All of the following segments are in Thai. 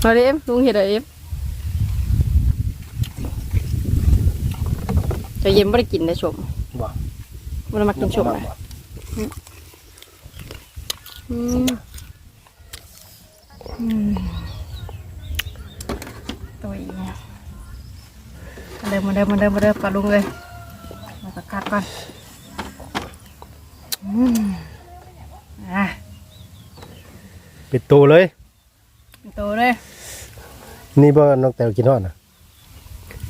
เอาเด้เอ็มลุงเห็ดอะไรเอ็มจะเย็นไม่ได้กินได้ชมบ่ไม่ได้มากินชมนะอืมอืมตัวอีกเนี่ยมาเดิมมาเดิมมาเดิมมาเดิมปลาลุงเลยมาตะกัดก่อนอืมอะปิดตูเลย ตัวเลยนี่บ่น้องแตวกินฮอดน่ะ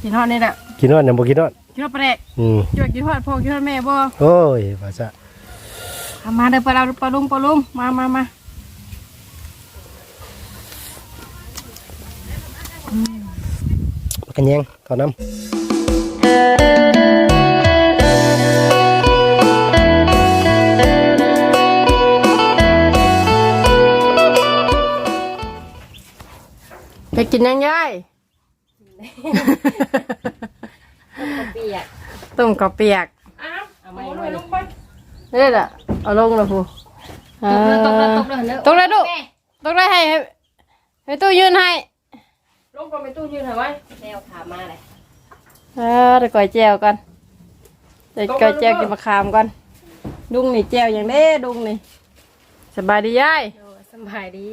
กินทอดนี่แหละกินฮอดยังบ่กินฮอดกินทอดปลาแดกอืมกินกินทอดพ่อกินทอดแม่บ่โอ้ยว่าซะเอามาเดินปลาปลาลุงปลาลุงมามามากันยังข้าวน้ำ กินยังยายเปียกต้มกับเปียกเอามาหน่อยลูกนี่แหละเอาลงเลยพูเอตกเลยอตกเลยตกเลยตกเลยลูกตกเลยให้ให้ให้ตู้ยืนให้ลูกก็ไม่ตู้ยืนเหรอไว้แนวขามาเลยเออเดี๋ยวก่อยแจวกันเดี๋ยวก่อยแจวกินมะขามกันดุงนี่แจวอย่างนี้ดุงนี่สบายดียายส บายดี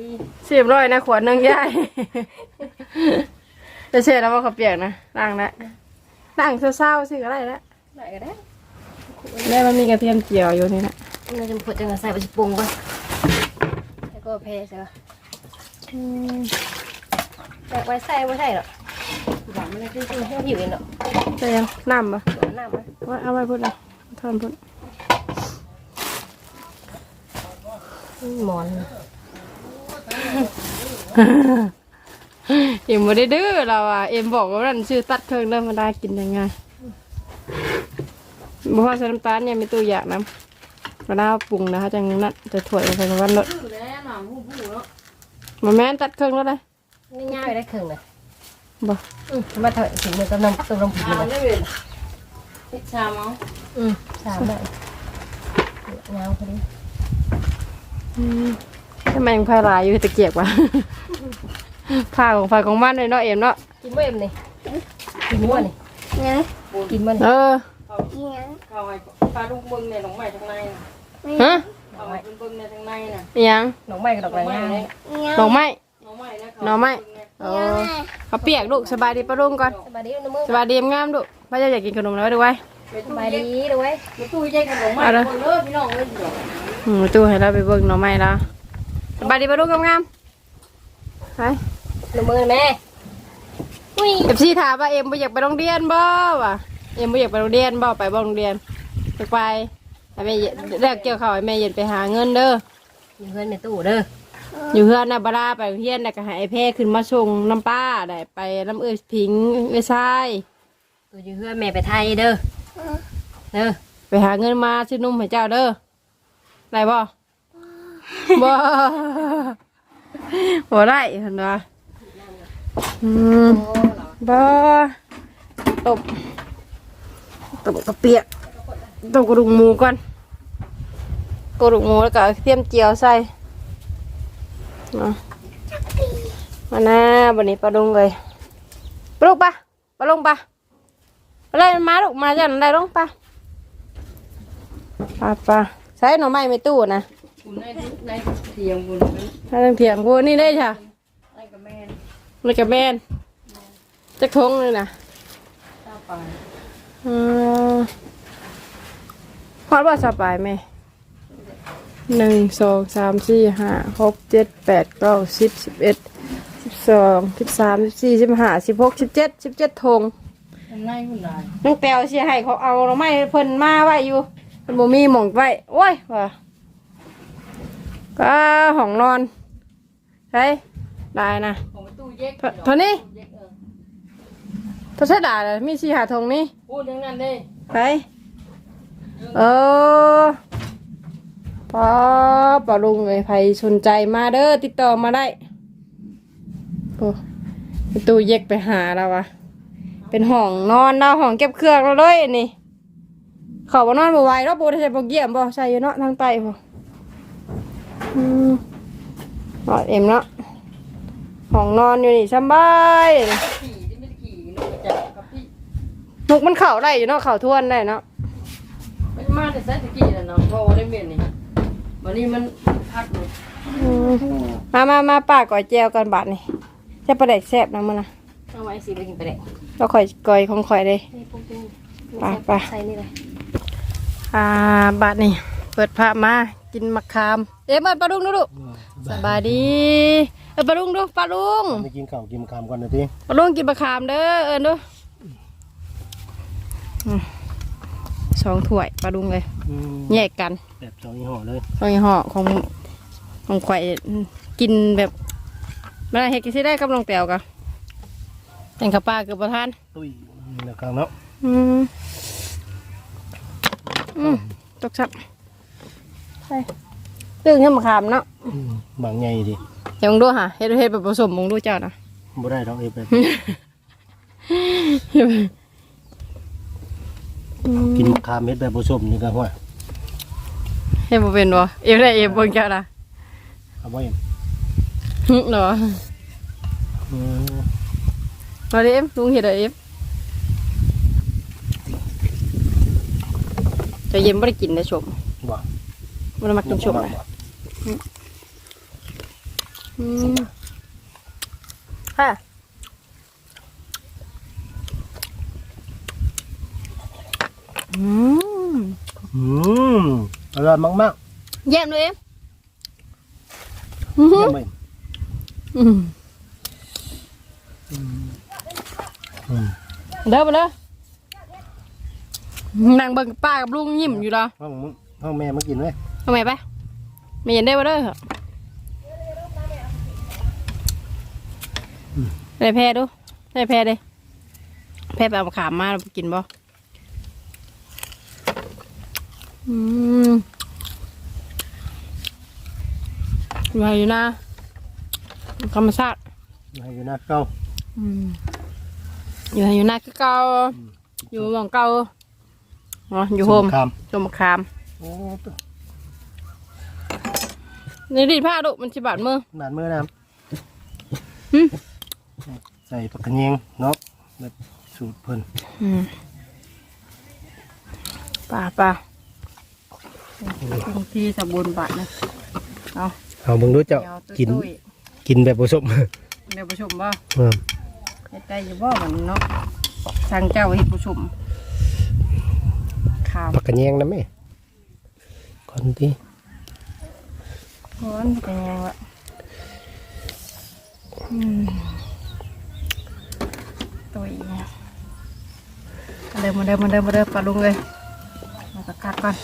เสียบร้อยนะขวดหนึงยายจะเช็ดแล้วว่าเขาวเปียกนะล้างแล้วล้างเศร้าๆสิก็ได้แล้วไหนก็ได้แม่มันมีกระเทียมเจียวอยู่นี่นะเราจะพูดจังใส่ไปปรุงก่อนแล้วก็เพใช่ป่ะแต่ไว้ใส่ไว้ใส่หรอกหวานมันเลยคือให้หิวเองเนาะใช่ยังน้ำปะหวานน้ำไหมว่าเอาไว้พุ่นเลยทอนพุ่นหมอน เอ็มไม่ได้ดื้อเราอะเอ็มบอกว่านั่นชื่อตัดเครื่องเริ่มมาได้กินยังไงบ่ว่าใส่น้ำตาลเนี่ยมีตู้อยากน้ำมะนาวปรุงนะคะจังนั้นจะถ่วยลงไปในวันรถมาแม่นตัดเครื่องแล้วเลยนี่ง่ายได้ครึ่งเลยบ่อืมมาเถอะถึงมือต้มน้ำต้มน้ำผิดเลยติดชามเอาอืมสามได้เงาพอดี ทำไมยังพายลายอยู่ตะเกียบวะผ้าของไฟของมันเลยเนาะเอ็มเนาะกินเว้ยมนี่กินมั่วนี่กินมันเออเขาให้ปลาลูกเบิ้งในหนองใหม่ทางในน่ะฮะเขาให้เบิ้งในทางในน่ะอิหยังหนองไม้กับดอกไม้ง่ายดอกไม้หนองใหม่นะหน่อไม้เออเขาเปียกลูกสบายดีปะลุงก่อนสบายดีนะมึงสบายดีงามลูกพ่อจะอยากกินขนมแล้วด้วยสบายดีด้วยไปตู้แยกกันหนองใหม่เอาละคนเลิกพี่น้องเลยเดี๋ยวอืมตู้ให้เราไปเบิ่งหน่อไม้แล้ว สบายดีปะลุงงามๆไปหนูมือแม่อุ้ยเอฟซีถามว่าเอ็มบ่อยากไปโรงเรียนบ่วะเอ็มบ่อยากไปโรงเรียนบ่ไปบ่โรงเรียนไปไปให้แม่เย็นเลิกเกี่ยวข้าวให้แม่เย็นไปหาเงินเด้อมีเพื่อนในตู้เด้ออยู่เพื่อนน่ะบลาไปโรงเรียนน่ะก็ให้ไอ้แพรขึ้นมาส่งน้ำป้าได้ไปน้ำเอ้ยผิงเอ้ยทรายตู้อยู่เพื่อนแม่ไปไทยเด้อเด้อไปหาเงินมาซื้อนุ่มให้เจ้าเด้อได้บ่ บ่บ่ได้เห็นบ่อืมบ่ตบตบกระเปียกตบกระดูกหมูก่อนกระดูกหมูแล้วก็เอาเทียมเจียวใส่เนาะมาหน้าบันนี้ปลาดุงเลยปลาลูกปะปลาลงปะอะไรมาลูกมาจากไหนลงปะปลาปลาใช้หน่อไม้ไม่ตู้นะ คุณในในเทียงคุณถ้าต้องเถียงกูนี่ได้ค่ะในกับแม่มันกับแมนจะทงเลยนะตาปานอืมพอดว่าสบายไหมหนึ่งสองสามสี่ห้าหกเจ็ดแปดเก้าสิบสิบเอ็ดสิบสองสิบสามสิบสี่สิบห้าสิบหกสิบเจ็ดสิบเจ็ดทงทางในคุณได้น้องแปวเสียให้เขาเอาหน่อไม้เพิ่นมาไว้อยู่เพิ่นบ่มีหม่องไว้โอ้ยว่า ก็ห้องนอนใช่ได้นะ ของไปตู้แยกเท่าเท่านี้เท่าใช่ด่าเลยมีสีหาทงนี่พูดอย่างนั้นเด้ไปเออพอปาลุงเลยใครสนใจมาเด้อติดต่อมาได้โอ้ประตูเย็กไปหาแล้ววะเป็นห้องนอนเราห้องเก็บเครื่องเราเลยอันนี่เขาบ่นอนบ่ไหวเราะบ่ได้ใส่บ่เกี่ยมบ่ใส่อยู่เนาะทางใต้บ่ อืมเอาเอ็มเนาะไปห้องนอนอยู่นี่สำบายขี่ที่ไม่ได้ขี่นกกระจากับพี่นกมันเข่าได้อยู่เนาะเข่าทวนได้เนาะไม่มาแต่แซตะกี้น่ะเนาะพอได้เมียนนี่วันนี้มันพักเลยอืมมามามาป้าก่อยแจวกันบาทนี่จะประเด็กแซ่บนะมันนะเอาไว้สิไปกินไปเลยเราข่อยก่อยของข่อยเลยนี่ปุ๊บปุ๊บไปไปใส่นี่เลยอ่าบาทนี่เปิดผ้ามากินมะขาม เอ๊ะมาปลาลุงดูดูสบายดีเออปลาลุงดูปลาลุงไปกินข้าวกินคำก่อนหน่อยทีปลาลุงกินมะขามเด้อเอิญดูอืมสองถ้วยปลาลุงเลยอืมแยกกันแบบสองยี่ห้อเลยสองยี่ห้อของของข่อยกินแบบไม่ได้เฮ็ดกินสิได้กับน้องแต๋วกะแต่งข้าวปลาเกือบประทานตุ้ยนะครับเนาะอืมอืมตกชับ ใช่ตึงให้มาขามเนาะอืมบางใหญ่ดิเดี๋ยวมึงดูฮะเฮ็ดเฮ็ดแบบผสมมึงดูเจ้านะบ่ได้ดอกเอแบบกินมะขามเม็ดแบบผสมนี่ก็ว่าเฮ็ดบ่เป็นบ่เอฟได้เอฟเบิ่งเจ้านะเอาไว้หึเหรออืมมาดิเอฟลุงเฮ็ดได้เอฟจะเย็นบ่ได้กินได้ชมบ่บ่ได้มากินชมบ่นะ อืมค่ะอืมอืมอร่อยมากเยี่ยมเลยเอฟอือๆหือเยี่ยมเลยอืมอืมเด้อมาเด้อนั่งเบิ่งป้ากับลุงยิ้มอยู่ดอห้องมึงห้องแม่มากินไหมทำไมไป ไม่เห็นได้มาเด้อได้แพ้ดูได้แพ้เด้แพ้ไปเอามะขามมาเราไปกินบ่อืมอยู่ไหนอยู่นะธรรมชาติให้อยู่นะเก้าอืมอยู่ไหนอยู่นะคือเก่าอยู่หมองเก่าอ๋ออยู่โฮมคชมมะขามำโอ้ตัว นี่ดีดผ้าดุมันสิบาดมือ บาดมือนะหึ ใส่ผักกระเนียงเนาะแบบสูตรเพิ่นอืมป่าป่าบางทีสบูนบาทนะเอาเอาเบิ่งดูเจ้าเดี๋ยวตุ้ยกินตุ้ยกินแบบผสมเดี๋ยวประชุมบ่เออเฮ็ดได้อยู่บ่มันเนาะทางเจ้าเฮ็ดประชุมข่าวผักกระเนียงนะแม่ก่อนที่ ร้อนเป็นยังไงวะอืมตุ้ยมาเดินมาเดินมาเดินมาเดินปลาลุงเลยมาตะกัดก่อน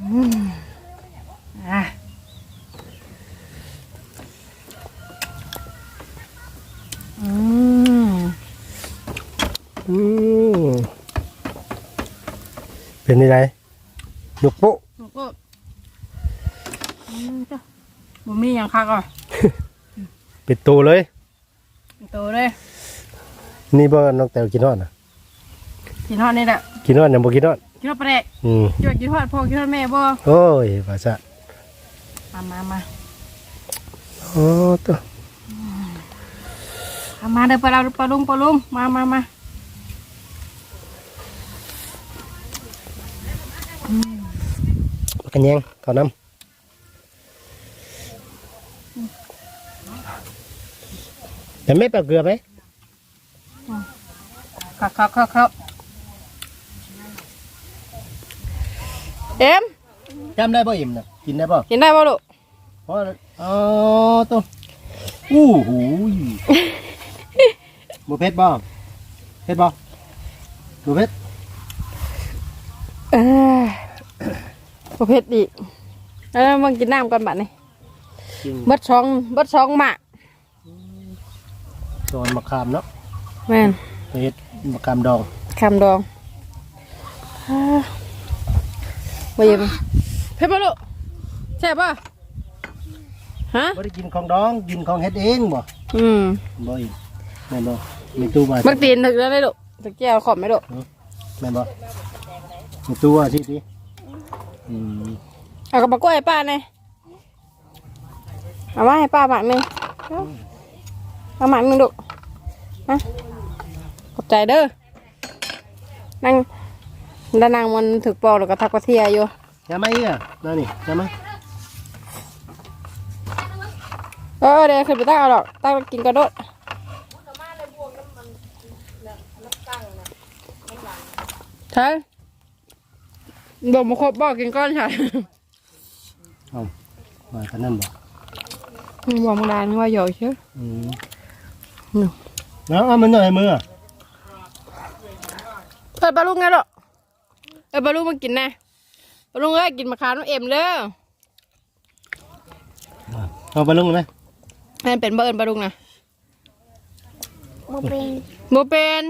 อืมอะอืมอืมเป็นยังไงยกโป๊ะ แล้วก็อืมจ้ะ บุมีอย่างคักอะเป็นตัวเลยเป็นโตเลยนี่บ่น้องแต้วกินฮอดนะกินทอดนี่แหละกินฮอดยังบ่กินฮอดกินทอดปลาแดกอืมจวดกินทอดพ่อกินทอดแม่บ่โอ้ยภาษามามามาโอ้ตัวเอามาเด้อปลาเราปลาลุงปลาลุงมามามาผักกระเนียงข้าวน้ำ แต่ไม่แปลเกลือไหมคักคักคักคักเอ็มจำได้ป่ะอิ่มนะกินได้ป่ะกินได้บ่ลูกเพราะอ๋อตัวอู้หูยบ่เผ็ดบ่เผ็ดบ่บ่เผ็ดเออประเภทอีกแล้วมึงกินน้ำก่อนบัดนี่กินเบิดช่องเบิดช่องหมาก ตอนมะขามเนาะแม่นไปเฮ็ดมะขามดองคำดองอ่ามาเยี่ยมเผ็ดปะลูกแซ่บปะฮะ บ่ได้กินของดองกินของเฮ็ดเองบ่อืม บ่อิ่มแม่นบ่มีตู้มาบักตีนถึงแล้วได้ลูกตะเกียบขอบไหมลูกแม่นบ่มีตู้ว่าสิติอืมเอากระปากกล้วยให้ป้าหน่อยเอามาให้ป้าบาทหนึง เอาเอาหมามึงดุมาขอบใจเด้อนั่งด้านนางมันถึกปอกแล้วก็ทักกระเทียอยู่อย่ามาอีกอะนั่นนี่อย่ามาเออเดี๋ยวขึ้นไปตั้งเอาหรอกตั้งกินกระโดดใช่บอกมาครบบอกกินก้อนใช่เอามากันนั่นบ่บอกมึงดานว่าหยอกเชื่ออืมอืม แล้วเอามันหน่อยมืออะเออบาลุงไงหรอเออบาลุงมากินนะบาลุงเอ้ยกินมะขามน้ำเอ็มเด้อเอาไปลงเลยไหมให้เป็นเบิร์นบาลุงนะบ่เป็นโมเป็น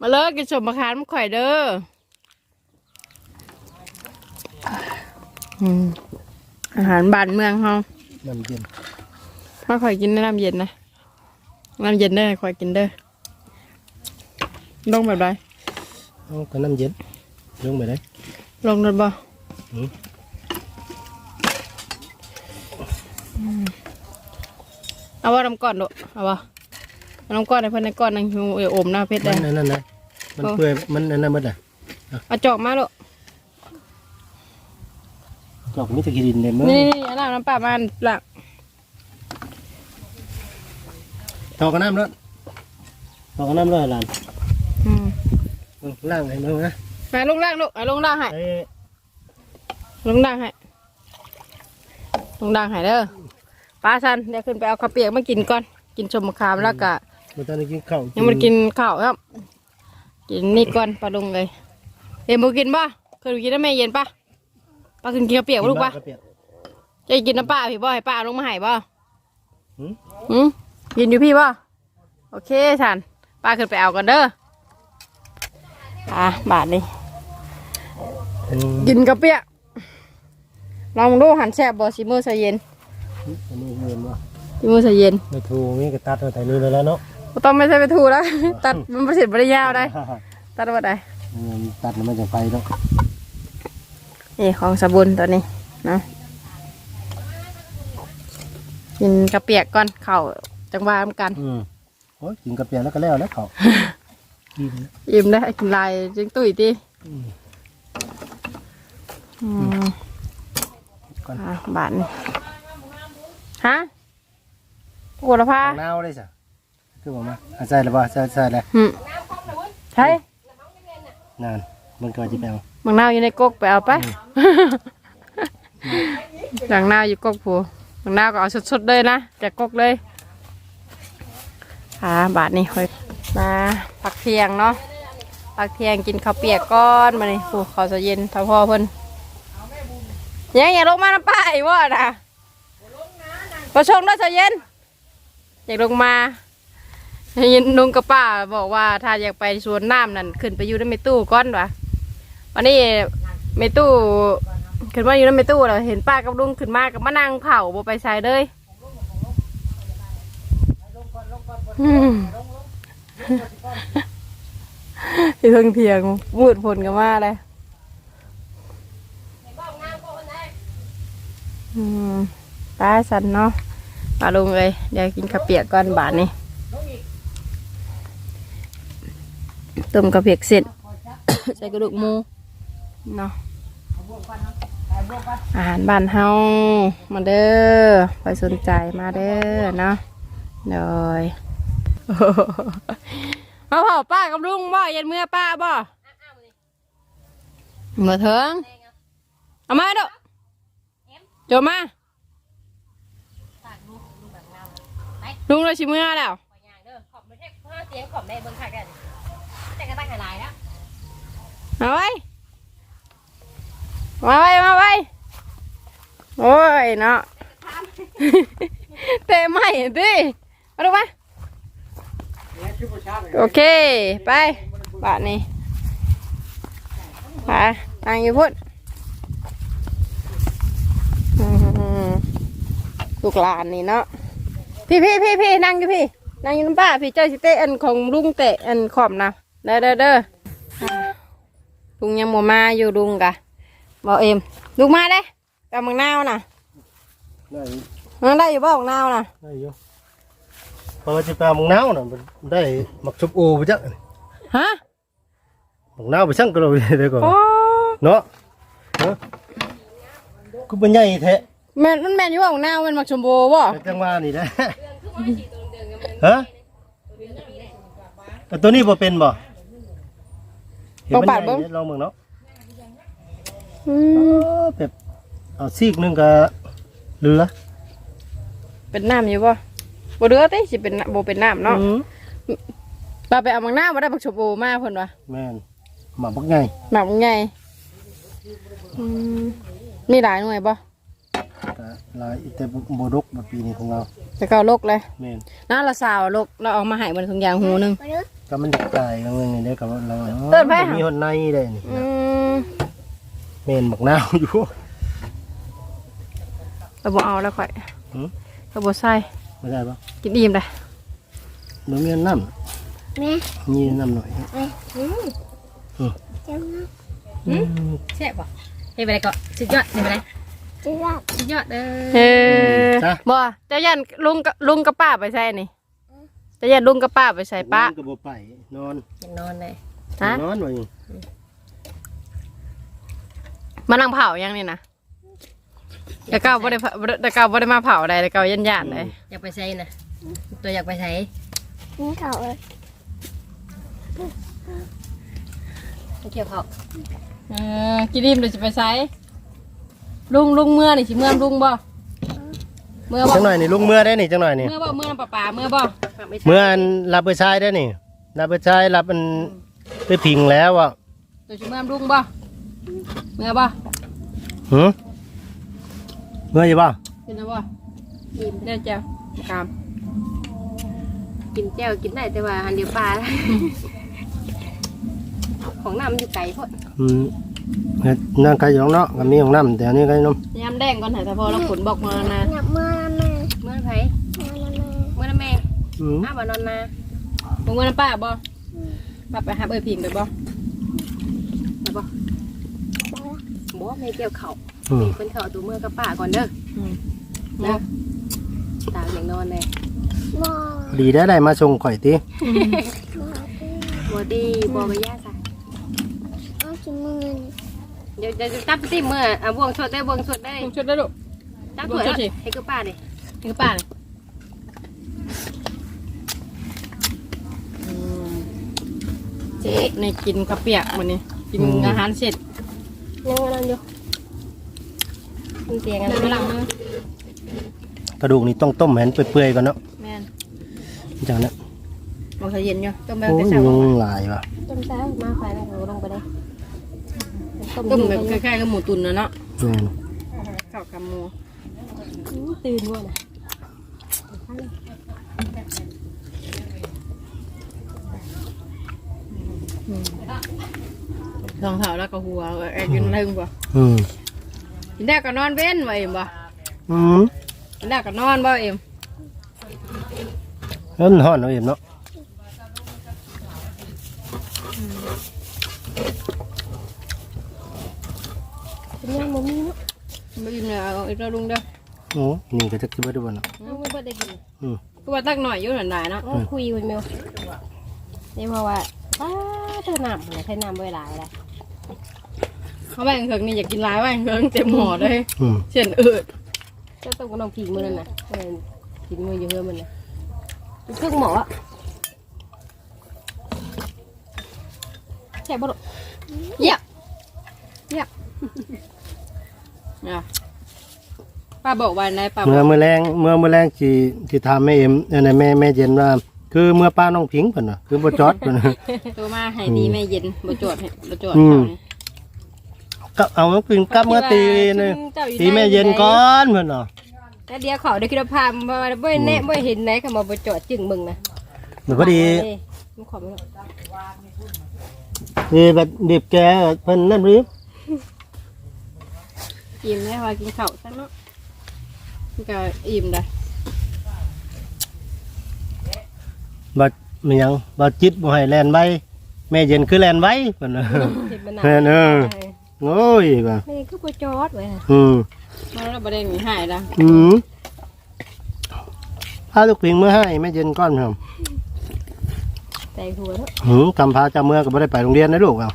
มาเลิกกินสมมะขามข่อยเด้ออืมอาหารบ้านเมืองเฮาน้ำเย็นมาข่อยกินน้ำเย็นนะ น้ำเย็นได้อข่อยกินเด้อลงแบบไรเอากันน้ำเย็นลงไปเลยลงรถบ่อืมอืมเอาว่าน้ำก้อนดูเอาว่าเอาน้ำก้อนในเพิ่นในก้อนนั่งอยู่เอออมหน้าเพชรมัได้นนั่นนั่นนะมันเปื่อยมันนั่นนั่นหมดอะเอาจอกมาลูกจอกมิตรกิรินเลยมึงนี่นี่เอาน้ำน้ำปลามาละ จอกกันน้ำแล้วจอกกันน้ำแล้วหลานอืมมึงล่างให้มึงนะมาลงล่างลูกเอาลงล่างให้เอ้ยลงล่างให้ลงล่างให้เด้อป้าสันเดี๋ยวขึ้นไปเอาข้าวเปียกมากินก่อน กินชมมะขามแล้วก็มันตอนนี้กินข้าวยังไมันกินข้าวครับ กินนี่ก่อนปลาลุงเลยเอ็มบกินป่ะเคยกินน้ำแม่เย็นป่ะป้าขึ้นกินข้าวเปียกบ่ลูกป่ะกินบ้างจะกินน้ำป้าพี่บ่ให้ป้าเอาลงมาให้ป่ะหืม หืมกินอยู่พี่ป่ะโอเคสันป้าขึ้นไปเอากันเด้ออะบาทนี่อืมกินกระเปียกลองดูหันแซ่บบ่สิมือใส่เย็นอันนี้เงินวะสิมือใส่เย็นไม่ถูกมีกระตัดมาแต่นี้เลยแล้วเนาะบ่ต้องไม่ใช่ไปถูแล้ว ตัดมันประสิทธิ์บริยาวได้ ตัดว่าได้เงินตัดมันจะไฟเนาะนี่ของสบุนตัวนี้นะกินกระเปียกก่อนเข่า จังหวะมกัน อืมโอ้ยกินกระเปียกแล้วก็แล้วแล้วเขากินอิ่มได้กินลายจึงตุ๋ยตีอืมอืมก่อนอะบาทนี่ฮะปวดละพาเน่าได้จ้ะคือบอกมาอะใส่แล้วป่ะใส่ใส่แล้วหืมใช่นานมันก็จะไปเอาบางนาวอยู่ในกกไปเอาไปบางนาวอยู่กกผูบางนาวก็เอาสดๆเลยนะจากกกเลย อ่าบาทนี่ค่อยมาปักเทียงเนาะปักเทียงกินข้าวเปียกก้อนมานี่ผูข้าวจะเย็นถ้าพ่อเพิ่นยังอย่าลงมาน้ำป้าอีกว่านะพอชงด้วยจะเย็น อยากลงมาเห็นลุงกับป้าบอกว่าถ้าอยากไปสวนน้ำนั่นขึ้นไปอยู่ในเมตู้ก้อนวะวันนี้เมตู้ขึ้นมาอยู่ในเมตู้แล้วเห็นป้ากับลุงขึ้นมากับมานั่งเผาบ่ไปใส่เลย อืมที่เทิงเทียงมืดฝนกันมาเลยอืมป้าสันเนาะมาลุงเลยเดี๋ยวกินข้าวเปียกก่อนบาทนี้ต้มข้าวเปียกเสร็จ ใส่กระดูกมูเนาะอาหารบ้านเฮามาเด้อไปสนใจมาเด้อเนาะเดย มาเผาป้ากับลุงบ่เย็นเมื่อป้าบ่เมื่อเถิงเอามาเด้อโจมมาลุงเลยชิเมื่อแล้วขอบไม่ใช่เพื่อเสียงขอบในเบิ่งคักกันแต่ก็ตั้งหลายแล้วมาไว้มาไว้มาไว้โอ้ยเนาะเตะไม่ดิมาดูมา โอเค ไปบาทนี้ไปนั่งอยู่พุ่นอืมลูกหลานนี่เนาะพี่พี่พี่พี่นั่งอยู่พี่นั่งอยู่น้ำป้าพี่เจ้าสิเตะอันของลุงเตะอันขอบนะเด้อเด้อเด้อลุงยังบ่มาอยู่ลุงกะบอกเอ็มลุงมาได้กำมังนาวน่ะได้มันได้อยู่บ่ของนาวน่ะได้อยู่เพอจะไปเอามังนาวน่ะมันได้หมักชุบโอไปจักฮะมังนาวไปสั่งก็เลยเด้อก่อนโอ้เนาะเนาะกูเป็นใหญ่แท้แม่นมันแม่นอยู่บ่ของนาวมันมักชมโบบ่แต่จังว่านี่แหละฮะแต่ตัวนี้บ่เป็นบ่เห็นมันใหญ่เนี่ยลองเบิ่งเนาะอืเอมอแบบเอาซีกหนึงก็เหลือเป็นน้ำอยู่บ่ บ่เดือติสิเป็นน้ำบ่เป็นน้ำเนาะอืมปลาไปเอามังนาวบ่ได้มักชมโบมาเพิ่นว่าแม่นหมาบักไงหมักมันใหญ่อืมมีหลายหน่วยบ่ก็ลายแต่บ่ดกบ่ปีนี้ของเราจะเกาลกเลยแม่นน้าละสาวลกเราเอามาให้มันถุงยางหูหนึง ก็มันตายกันเรื่องนี้เด้อกับเราเอิ้นไผหามีหนในได้นี่อืมแม่นบักนาวอยู่ เราบ่เอาแล้วข่อยหืม เราบ่ใส่ ไม่ได้ปะกินอิ่มได้หนูมีน้แม่ำมีน้ำหน่อยอืมอืมจังนะอืมแซ่บบ่เฮ็ดไปได้ก็สุดยอดเฮ็ดไปได้สุดยอดสุดยอดเด้เอออบ่เจะยันลุงกับลุงกับป้าไปใส่นี่เจะยันลุงกับป้าไปใส่ป้าก็บ่ไปนอนอยากนอนเลยฮะนอนไว้มานั่งเผายังนี่นะ แต่เก่าบ่ได้เผาแต่เก่าบ่ได้มาเผาใดแต่เก่ายันยานเลยอยากไปใช้นะตัวอยากไปใช้นี่เขาเอ้ยไปเกี่ยวเขาเออกินอิ่มเดี๋ยวจะไปใส่ลุงลุงเมื่อนี่สิเมื่อลุงบ่เมื่อบ่จังหน่อยนี่ลุงเมื่อได้นี่จังหน่อยนี่เมื่อบ่เมื่อป้าป้าเมื่อบ่ไม่ใช่เมื่ออันรับไปใช้ได้นี่รับไปใช้รับมันไปพิงแล้วอะเดี๋ยวสิเมื่อลุงบ่เมื่อบ่หือ เมื่ออยู่ป่ะกินแล้วบ่อิ่มเด้อเจ้าบกามกินแจ่วกินได้แต่ว่าอันเดียวปลา ของน้ำมันอยู่ไกลพดอืมเฮ็ดนั่นใครอยู่ข้างนอกก็มีของน้ำแต่อันนี้ใครน้ยามแดงก่อนเถอะแต่พอเราขนบอกมานะหนับมือแม่เมื่อไผมือแม่เมื่อละแม่ำอืมอ้าวบ่นอนนา มึงว่าน้ำป้าบ่ป้าไปหาเบอร์พิงไปบ่ ไปบ่ บ่แม่เกี่ยวเขาอืมเพิ่นเข้าตัวเมื่อกับป้าก่อนเด้อเนาะตาอย่างนอนเลยมอดีได้ได้มาส่งข่อยติมอที่บ่ดีบ่ไปย่าซะเอาจมือเดี๋ยวเดี๋ยวจับติเมื่ออะบ่วงสดได้บ่วงสดได้ลุงชุดได้ลูกจับถ้วยบ่วงสดสิ ให้กับป้าดินี่คือป้าเลยเจ๊ในกินข้าวเปียกมันนี่กินอาหารเสร็จ ยังนอนอยู่มันเตียงกันเดินไปหลังมือกระดูกนี่ต้องต้มให้มันเปื่อยๆก่อนเนาะแม่นจังนั้นบอกใส่เย็นอยู่ต้มแบบโอ้เป็ยนสาวยุงหลายว่ะต้มซ้ามาไฟแล้วลงไปเลยต้มต้มแบบคล้ายๆกับหมูตุ๋นนะเนาะแม่นข้าวกับหมูตื่นว่ะนะ สองเท้าแล้วก็หัวไอ้กินลึงบ่อืมกินได้ก็นอนเว้นบ่เอ็มบ่อืมกินได้ก็นอนบ่เอ็มเอิ้นฮ้อนเอาเอ็มเนาะเป็นยังบ่มีเนาะบ่กินเนี่ยเอาอีกแล้วลุงเด้อโอ้นี่ก็จักสิเบิดได้บ่เนาะเอาไม่บ่ได้กินอืมก็ว่าตักหน่อยอยู่หน่อยๆเนาะโอ้คุยกันเมลนี่เพราะว่าป้าเธอน้ำเนี่ยใช้น้ำไว้หลายเลย เขาแบ่งเถิงนี่อยากกินหลายแบ่งเถิงเต็มหม้อเลยอืมเส้นอืดเจ้าต้องกับน้องพิงมือนั่นน่ะเออพิงมือเยอะมันน่ะเครื่องหมอใช่บ่ลูกเยี่ยมเยี่ยมอะป้าบอกว่าไหนป้าบเมื่ออกมื้อแรงเมื่อมื้อแรงสิสิถามแม่เอ็มเอ้ยแม่แม่เย็นว่า คือเมื่อป้าน้องพิงเพิ่นน่ะคือบ่จอดเพิ่นน่ะ ตัวมาให้ดีแม่เย็นบ่จวดให้บ่จวดอืมเขานี่ก็เอาน้องพิงกลับเมื่อตีนี่ตีแม่เย็นก่อนเพิ่นเนาะแล้วเดี๋ยวเขาได้คิดว่าพามาบ่แน่บ่เห็นไหนเขามาบ่จอดจึงมึงนะเดี๋ยวพอดีมันขอไม่หรอกนี่แบบดิบแกเพิ่นนั่นหรืออิ่มแล้วว่ากินข้าวซะเนาะมันก็อิ่มได้ บัดมันหยังบัดจิตบ่ให้แล่นไว้แม่เย็นคือแล่นไว้เพิ่นน่ะเห็นมันแม่นเออโอ้ยว่าไม่ได้คือบ่จอดไว้น่ะอืมมาแล้วบ่ได้หนีหายละอืมาลูกพิงเมื่อให้แม่เย็นก้อนครับแต่หัวเนาะหืมกำพาเจ้าเมื่อก็ไม่ได้ไปโรงเรียนนะลูกเอา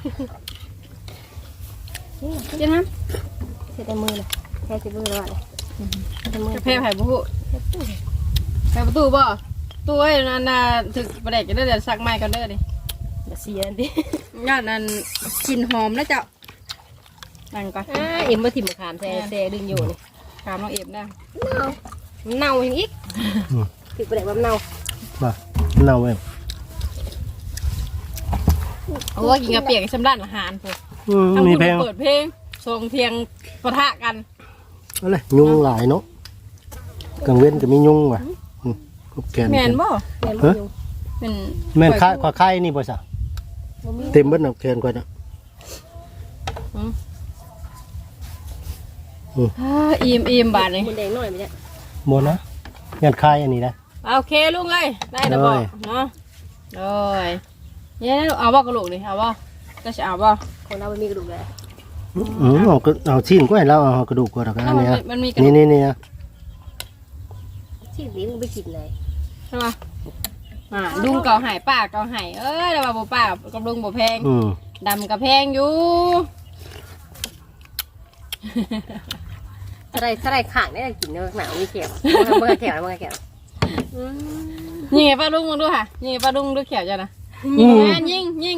กินน้ำเสร็จแต่มือเลยแค่สิบมือแล้วเลยแต่มือกาแฟไผ่บุไผ่ประตูบ่ ตู้ไอ้นั่นน่ะถึกประเด็กจะได้เดี๋ยวซักไม้กันเด้อดิอย่าเสียดิงานนั้นกลิ่นหอมนะเจ้านั่งก่อนอ่าเอ็มมาถิ่มมะขามแซ่แซ่ดึงอยู่นี่ถามน้องเอฟได้มันเน่าอย่างอีกถือไปไหนว่ามันเน่ามาเน่าเว้ยโอ้ยกินกระเปียกสำด้านอาหารพวกอืมทั้งมีคุณเพลงเปิดเพลงส่งเทียงปะทะกันอะไรยุงหลายเนาะกลางเว้นก็มียุงว่ะอืม กบแกนแม่นบ่แม่นบ่อยู่เป็นแม่นค่ายขวาค่ายนี่บ่ซะบ่มีเต็มเบิดน้ำแกนกว่าน่ะอ่าอิ่มอิ่มบาทนี่มันแดงหน่อยไหมเนี่ยบ่นะงานค่ายอันนี้นะ โอเคลุงเลยได้แล้วบ่ได้ เนาะเลยเนี่ยนะเอาบ่กระโหลกดิเอาบ่จะจะเอาบ่ของเราไม่มีกระดูกเลยอืมเอาก็เอาชิ้นก็ให้เราเอากระดูกกว่าแล้วกันเอาอันมันเนี้ยมันมีกระดูนี่กนี่นี่นะที่นี้มึงไปกินเลยใช่ปะอ่าลุงเก่าหายป้าเก่าหายเอ้ยแต่ว่าบ่ป้ากับลุงบ่แพงอืมดำกับแพงอยู่ถ้าได้ถ้าได้ข่างได้กินเนื้อหนาวมีเขียวมึงเขียวมึงเขียวยิงไงป้าลุงมึงดูค่ะยิงไงป้าลุงดูเขียวจ้ะนะอืมแม่นยิงยิง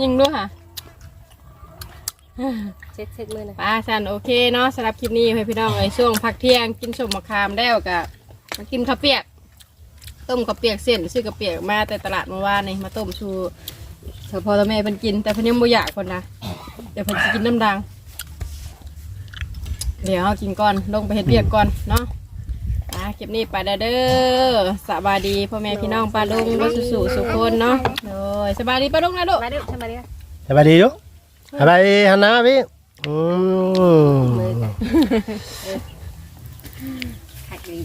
ยิงดูค่ะ เช็ดเช็ดมือนะ ป้าสันโอเคเนาะสำหรับคลิปนี้ให้พี่น้องเอ้ยช่วงพักเที่ยงกินสมมะขามแล้วก็ มากินข้าวเปียก ต้มข้าวเปียกเส้นซื้อข้าวเปียกมาแต่ตลาดเมื่อวานนี่มาต้มชูเฉพาะแม่เพิ่นกิน แต่เพิ่นยังบ่อยากคนนะเดี๋ยวเพิ่นสิกินน้ำดัง เดี๋ยวเฮากินก่อนลงไปเฮ็ดเบียกก่อนเนาะอะคลิปนี้ไปแล้วเด้อสบายดีพ่อแม่พี่น้องป้าลุงรถสุสุคนเนาะโอ้ยสบายดีป้าลุงนะลูกมาดิทำมาดิสบายดีลูกสบายดีฮันนะพี่อืมมือขัดดี